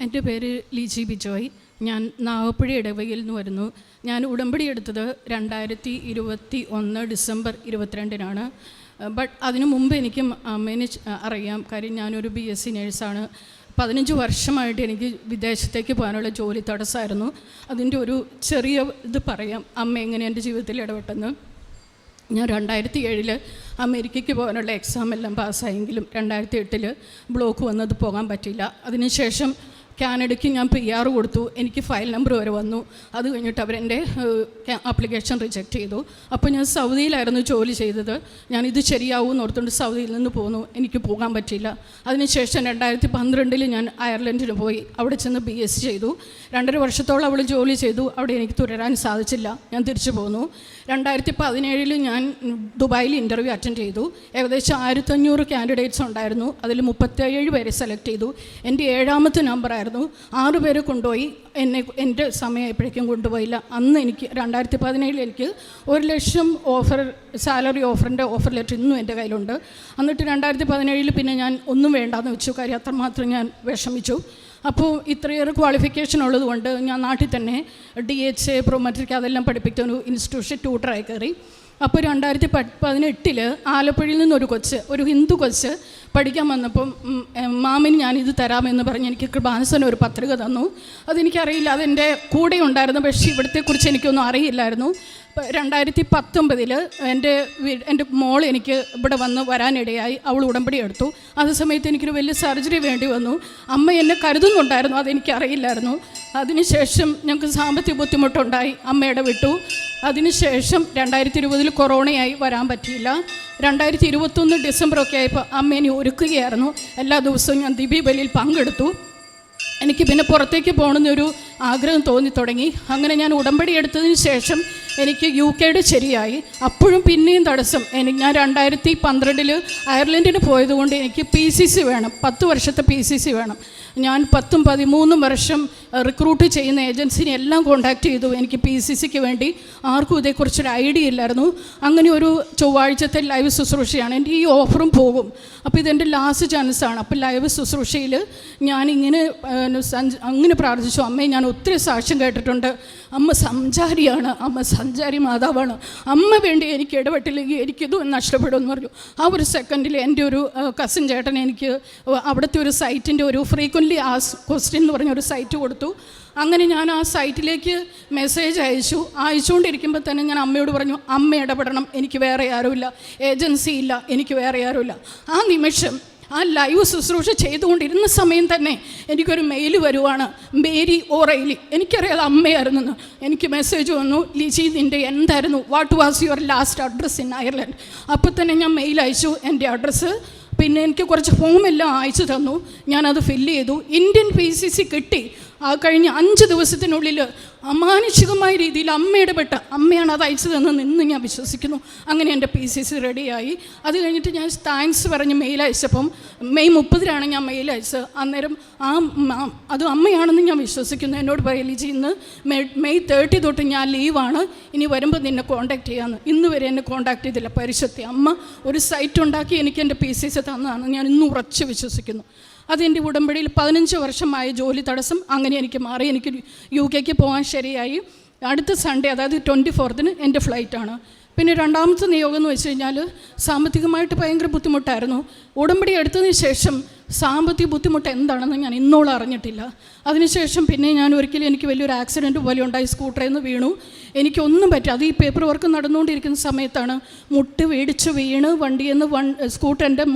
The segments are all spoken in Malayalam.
എന്റെ പേര് ലിജി ബിജോയ്. ഞാൻ നാഗപ്പുഴ ഇടവയിൽ നിന്ന് വരുന്നു. ഞാൻ ഉടമ്പടി എടുത്തത് രണ്ടായിരത്തി ഇരുപത്തി ഒന്ന് ഡിസംബർ ഇരുപത്തിരണ്ടിനാണ്. ബട്ട് അതിനു മുമ്പ് എനിക്ക് അമ്മേനെ അറിയാം. കാര്യം ഞാനൊരു ബി എസ് സി നേഴ്സാണ്. പതിനഞ്ച് വർഷമായിട്ട് എനിക്ക് വിദേശത്തേക്ക് പോകാനുള്ള ജോലി തടസ്സമായിരുന്നു. അതിന്റെ ഒരു ചെറിയ ഇത് പറയാം. അമ്മ എങ്ങനെ എന്റെ ജീവിതത്തിൽ ഇടപെട്ടെന്ന്. ഞാൻ രണ്ടായിരത്തി ഏഴിൽ അമേരിക്കയ്ക്ക് പോകാനുള്ള എക്സാം എല്ലാം പാസ്സായെങ്കിലും രണ്ടായിരത്തി എട്ടിൽ ബ്ലോക്ക് വന്നത് പോകാൻ പറ്റിയില്ല. അതിനുശേഷം കാനഡയ്ക്ക് ഞാൻ പി ആർ കൊടുത്തു. എനിക്ക് ഫയൽ നമ്പർ വരെ വന്നു. അത് കഴിഞ്ഞിട്ട് അവരെന്റെ ആപ്ലിക്കേഷൻ റിജക്റ്റ് ചെയ്തു. അപ്പോൾ ഞാൻ സൗദിയിലായിരുന്നു ജോലി ചെയ്തത്. ഞാൻ ഇത് ശരിയാവും എന്ന് ഓർത്തുകൊണ്ട് സൗദിയിൽ നിന്ന് പോന്നു. എനിക്ക് പോകാൻ പറ്റില്ല അതിനുശേഷം രണ്ടായിരത്തി പന്ത്രണ്ടിൽ ഞാൻ അയർലൻഡിന് പോയി. അവിടെ ചെന്ന് ബി എസ് ചെയ്തു. രണ്ടര വർഷത്തോളം അവൾ ജോലി ചെയ്തു. അവിടെ എനിക്ക് തുടരാൻ സാധിച്ചില്ല. ഞാൻ തിരിച്ചു പോന്നു. രണ്ടായിരത്തി പതിനേഴിൽ ഞാൻ ദുബായിൽ ഇന്റർവ്യൂ അറ്റൻഡ് ചെയ്തു. ഏകദേശം ആയിരത്തഞ്ഞൂറ് കാൻഡിഡേറ്റ്സ് ഉണ്ടായിരുന്നു. അതിൽ മുപ്പത്തേഴ് പേരെ സെലക്ട് ചെയ്തു. എന്റെ ഏഴാമത്തെ നമ്പറായിരുന്നു ആറ് പേരെ കൊണ്ടുപോയി. എന്നെ എന്റെ സമയമായപ്പോഴേക്കും കൊണ്ടുപോയില്ല. അന്ന് എനിക്ക് രണ്ടായിരത്തി പതിനേഴിൽ എനിക്ക് ഒരു ലക്ഷം ഓഫർ സാലറി ഓഫറിന്റെ ഓഫർ ലെറ്റർ ഇന്നും എന്റെ കയ്യിലുണ്ട്. എന്നിട്ട് രണ്ടായിരത്തി പതിനേഴിൽ പിന്നെ ഞാൻ ഒന്നും വേണ്ടാന്ന് വെച്ചു. കാര്യം അത്രമാത്രം ഞാൻ വിഷമിച്ചു. അപ്പോൾ ഇത്രയേറെ ക്വാളിഫിക്കേഷൻ ഉള്ളതുകൊണ്ട് ഞാൻ നാട്ടിൽ തന്നെ ഡി എച്ച് എ പ്രൊമട്രിക് അതെല്ലാം പഠിപ്പിക്കുന്ന ഒരു ഇൻസ്റ്റിറ്റ്യൂഷൻ ട്യൂട്ടറായി കയറി. അപ്പോൾ രണ്ടായിരത്തി പതിനെട്ടിൽ ആലപ്പുഴയിൽ നിന്നൊരു കൊച്ച് ഒരു ഹിന്ദു കൊച്ച് പഠിക്കാൻ വന്നപ്പം ഉം, ഞാൻ മാമിന് ഞാനിത് തരാമെന്ന് പറഞ്ഞ് എനിക്ക് കൃപാനസൻ ഒരു പത്രിക തന്നു. അതെനിക്കറിയില്ല അതെന്റെ കൂടെ ഉണ്ടായിരുന്നു പക്ഷേ ഇവിടത്തെക്കുറിച്ച് എനിക്കൊന്നും അറിയില്ലായിരുന്നു. രണ്ടായിരത്തി പത്തൊമ്പതിൽ എന്റെ എന്റെ മോൾ എനിക്ക് ഇവിടെ വന്ന് വരാനിടയായി അവൾ ഉടമ്പടി എടുത്തു. അതേ സമയത്ത് എനിക്കൊരു വലിയ സർജറി വേണ്ടി വന്നു. അമ്മ എന്നെ കരുതുന്നുണ്ടായിരുന്നു അതെനിക്കറിയില്ലായിരുന്നു. അതിനുശേഷം ഞങ്ങൾക്ക് സാമ്പത്തിക ബുദ്ധിമുട്ടുണ്ടായി. അമ്മയുടെ വിട്ടു. അതിനുശേഷം രണ്ടായിരത്തി ഇരുപതിൽ കൊറോണയായി വരാൻ പറ്റിയില്ല. രണ്ടായിരത്തി ഇരുപത്തൊന്ന് ഡിസംബറൊക്കെ ആയപ്പോൾ അമ്മേനെ ഒരുക്കുകയായിരുന്നു. എല്ലാ ദിവസവും ഞാൻ ദീപീബലിയിൽ പങ്കെടുത്തു. എനിക്ക് പിന്നെ പുറത്തേക്ക് പോകണമെന്നൊരു ആഗ്രഹം തോന്നി തുടങ്ങി. അങ്ങനെ ഞാൻ ഉടമ്പടി എടുത്തതിന് ശേഷം എനിക്ക് യു കെയുടെ ശരിയായി. അപ്പോഴും പിന്നെയും തടസ്സം. എനിക്ക് ഞാൻ രണ്ടായിരത്തി പന്ത്രണ്ടിൽ അയർലൻഡിന് പോയതുകൊണ്ട് എനിക്ക് പി സി സി വേണം. പത്ത് വർഷത്തെ പി സി സി വേണം. ഞാൻ പത്തും പതിമൂന്നും വർഷം റിക്രൂട്ട് ചെയ്യുന്ന ഏജൻസിനെ എല്ലാം കോൺടാക്റ്റ് ചെയ്തു എനിക്ക് പി സി സിക്ക് വേണ്ടി. ആർക്കും ഇതേക്കുറിച്ചൊരു ഐഡിയ ഇല്ലായിരുന്നു. അങ്ങനെ ഒരു ചൊവ്വാഴ്ചത്തെ ലൈവ് ശുശ്രൂഷയാണ്. എന്റെ ഈ ഓഫറും പോകും. അപ്പോൾ ഇതെന്റെ ലാസ്റ്റ് ചാൻസാണ് അപ്പോൾ ലൈവ് ശുശ്രൂഷയിൽ ഇങ്ങനെ അങ്ങനെ പ്രാർത്ഥിച്ചു. അമ്മയെ ഞാൻ ഒത്തിരി സാക്ഷ്യം കേട്ടിട്ടുണ്ട്. അമ്മ സഞ്ചാരിയാണ്. അമ്മ സഞ്ചാരി മാതാവാണ്. അമ്മ വേണ്ടി എനിക്ക് ഇടപെട്ടില്ലെങ്കിൽ എനിക്കിത് നഷ്ടപ്പെടും എന്ന് പറഞ്ഞു. ആ ഒരു സെക്കൻഡിൽ എന്റെ ഒരു കസിൻ ചേട്ടൻ എനിക്ക് അവിടുത്തെ ഒരു സൈറ്റിന്റെ ഒരു ഫ്രീക്വന്റ്ലി ആസ് ക്വസ്റ്റ്യൻ എന്ന് പറഞ്ഞ ഒരു സൈറ്റ് കൊടുത്തു. അങ്ങനെ ഞാൻ ആ സൈറ്റിലേക്ക് മെസ്സേജ് അയച്ചു. അയച്ചുകൊണ്ടിരിക്കുമ്പോൾ തന്നെ ഞാൻ അമ്മയോട് പറഞ്ഞു അമ്മ ഇടപെടണം. എനിക്ക് വേറെ ആരുമില്ല. ഏജൻസി ഇല്ല. എനിക്ക് വേറെ ആരുമില്ല. ആ നിമിഷം ആ ലൈവ് ശുശ്രൂഷ ചെയ്തുകൊണ്ടിരുന്ന സമയം തന്നെ എനിക്കൊരു മെയിൽ വരുവാണ്. മേരി ഓറൈലി എനിക്കറിയാതെ അമ്മയായിരുന്നെന്ന്. എനിക്ക് മെസ്സേജ് വന്നു. ലിജി നിന്റെ എന്തായിരുന്നു? What was your last address in Ireland അപ്പോൾ തന്നെ ഞാൻ മെയിൽ അയച്ചു. എന്റെ അഡ്രസ്സ് പിന്നെ എനിക്ക് കുറച്ച് ഫോമെല്ലാം അയച്ചു തന്നു. ഞാനത് ഫില്ല് ചെയ്തു. ഇന്ത്യൻ പി സി സി കിട്ടി. ആ കഴിഞ്ഞ അഞ്ച് ദിവസത്തിനുള്ളിൽ അമാനുഷികമായ രീതിയിൽ അമ്മ ഇടപെട്ട അമ്മയാണ് അത് അയച്ചതെന്ന് ഇന്ന് ഞാൻ വിശ്വസിക്കുന്നു. അങ്ങനെ എന്റെ പി സി സി റെഡിയായി അത് കഴിഞ്ഞിട്ട് ഞാൻ താങ്ക്സ് പറഞ്ഞ് മെയിൽ അയച്ചപ്പം മെയ് മുപ്പതിനാണ് ഞാൻ മെയിൽ അയച്ചത്. അന്നേരം ആ അത് അമ്മയാണെന്ന് ഞാൻ വിശ്വസിക്കുന്നു. എന്നോട് പറയലി ഇന്ന് മെയ് മെയ് തേർട്ടി തൊട്ട് ഞാൻ ലീവാണ് ഇനി വരുമ്പോൾ നിന്നെ കോൺടാക്റ്റ് ചെയ്യാമെന്ന് ഇന്ന് വരെ എന്നെ കോൺടാക്ട് ചെയ്തില്ല. പരിശുദ്ധി അമ്മ ഒരു സൈറ്റ് ഉണ്ടാക്കി എനിക്ക് എന്റെ പി സി സി തന്നതാണ് ഞാൻ ഇന്ന് ഉറച്ച് വിശ്വസിക്കുന്നു. അതെന്റെ ഉടമ്പടിയിൽ പതിനഞ്ച് വർഷമായ ജോലി തടസ്സം അങ്ങനെ എനിക്ക് മാറി. എനിക്ക് യു കെക്ക് പോകാൻ ശരിയായി. അടുത്ത സൺഡേ അതായത് ട്വന്റി ഫോർത്തിന് എന്റെ ഫ്ലൈറ്റാണ് പിന്നെ രണ്ടാമത്തെ നിയോഗം എന്ന് വെച്ച് കഴിഞ്ഞാൽ സാമ്പത്തികമായിട്ട് ഭയങ്കര ബുദ്ധിമുട്ടായിരുന്നു. ഉടമ്പടി എടുത്തതിന് ശേഷം സാമ്പത്തിക ബുദ്ധിമുട്ട് എന്താണെന്ന് ഞാൻ ഇന്നോളം അറിഞ്ഞിട്ടില്ല. അതിനുശേഷം പിന്നെ ഞാൻ ഒരിക്കലും എനിക്ക് വലിയൊരു ആക്സിഡന്റ് പോലെ ഉണ്ടായി. സ്കൂട്ടറിൽ നിന്ന് വീണു. എനിക്കൊന്നും പറ്റില്ല. അത് ഈ പേപ്പർ വർക്ക് നടന്നുകൊണ്ടിരിക്കുന്ന സമയത്താണ് മുട്ട് വേടിച്ച് വീണ് വണ്ടിയിൽ നിന്ന് വൺ സ്കൂട്ടർ എന്റെ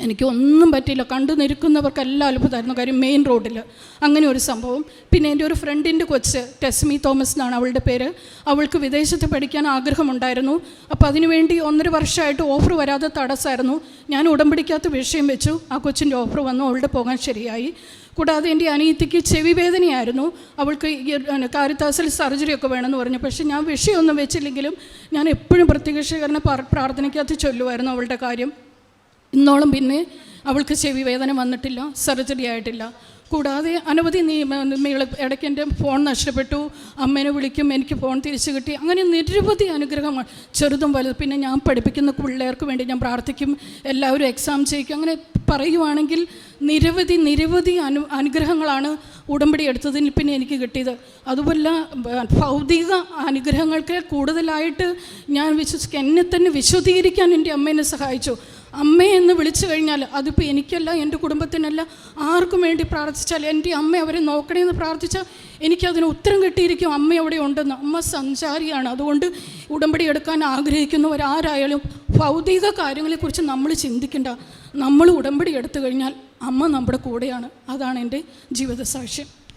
മുട്ടയിലായിരുന്നു എനിക്കൊന്നും പറ്റിയില്ല. കണ്ടു നിൽക്കുന്നവർക്കെല്ലാം അത്ഭുതമായിരുന്നു കാര്യം മെയിൻ റോഡിൽ അങ്ങനെ ഒരു സംഭവം. പിന്നെ എന്റെ ഒരു ഫ്രണ്ടിന്റെ കൊച്ച് ടെസ്മി തോമസ് എന്നാണ് അവളുടെ പേര്. അവൾക്ക് വിദേശത്ത് പഠിക്കാൻ ആഗ്രഹമുണ്ടായിരുന്നു. അപ്പോൾ അതിനുവേണ്ടി ഒന്നര വർഷമായിട്ട് ഓഫർ വരാതെ തടസ്സമായിരുന്നു. ഞാൻ ഉടമ്പടിക്കകത്ത് വിഷയം വെച്ചു. ആ കൊച്ചിന്റെ ഓഫർ വന്നു. അവളുടെ പോകാൻ ശരിയായി. കൂടാതെ എന്റെ അനിയത്തിക്ക് ചെവി വേദനയായിരുന്നു. അവൾക്ക് കാരിത്താസിൽ സർജറി ഒക്കെ വേണമെന്ന് പറഞ്ഞു. പക്ഷേ ഞാൻ വിഷയമൊന്നും വെച്ചില്ലെങ്കിലും ഞാൻ എപ്പോഴും പ്രത്യക്ഷീകരണ പ്രാർത്ഥനയ്ക്കകത്ത് ചൊല്ലുമായിരുന്നു അവളുടെ കാര്യം. ഇന്നോളം പിന്നെ അവൾക്ക് ചെവി വേദന വന്നിട്ടില്ല സർജറി ആയിട്ടില്ല. കൂടാതെ അനവധി നിയമങ്ങൾ ഇടയ്ക്ക് എന്റെ ഫോൺ നഷ്ടപ്പെട്ടു അമ്മേനെ വിളിക്കും എനിക്ക് ഫോൺ തിരിച്ചു കിട്ടി. അങ്ങനെ നിരവധി അനുഗ്രഹങ്ങൾ ചെറുതും വലുതും. പിന്നെ ഞാൻ പഠിപ്പിക്കുന്ന പിള്ളേർക്ക് വേണ്ടി ഞാൻ പ്രാർത്ഥിക്കും എല്ലാവരും എക്സാം ചെയ്യിക്കും. അങ്ങനെ പറയുവാണെങ്കിൽ നിരവധി നിരവധി അനു അനുഗ്രഹങ്ങളാണ് ഉടമ്പടി എടുത്തതിന് പിന്നെ എനിക്ക് കിട്ടിയത്. അതുപോലെ ഭൗതിക അനുഗ്രഹങ്ങൾക്ക് കൂടുതലായിട്ട് ഞാൻ വിശ്വസിക്കുക എന്നെ തന്നെ വിശദീകരിക്കാൻ എന്റെ അമ്മേനെ സഹായിച്ചു. അമ്മേ എന്ന് വിളിച്ചു കഴിഞ്ഞാൽ അതിപ്പോൾ എനിക്കല്ല എന്റെ കുടുംബത്തിനല്ല ആർക്കും വേണ്ടി പ്രാർത്ഥിച്ചാൽ എന്റെ അമ്മ അവരെ നോക്കണേന്ന് പ്രാർത്ഥിച്ചാൽ എനിക്കതിന് ഉത്തരം കിട്ടിയിരിക്കും അമ്മ അവിടെ ഉണ്ടെന്ന്. അമ്മ സഞ്ചാരിയാണ്. അതുകൊണ്ട് ഉടമ്പടി എടുക്കാൻ ആഗ്രഹിക്കുന്നവരാരായാലും ഭൗതിക കാര്യങ്ങളെക്കുറിച്ച് നമ്മൾ ചിന്തിക്കേണ്ട. നമ്മൾ ഉടമ്പടി എടുത്തു കഴിഞ്ഞാൽ അമ്മ നമ്മുടെ കൂടെയാണ്. അതാണ് എന്റെ ജീവിത സാക്ഷ്യം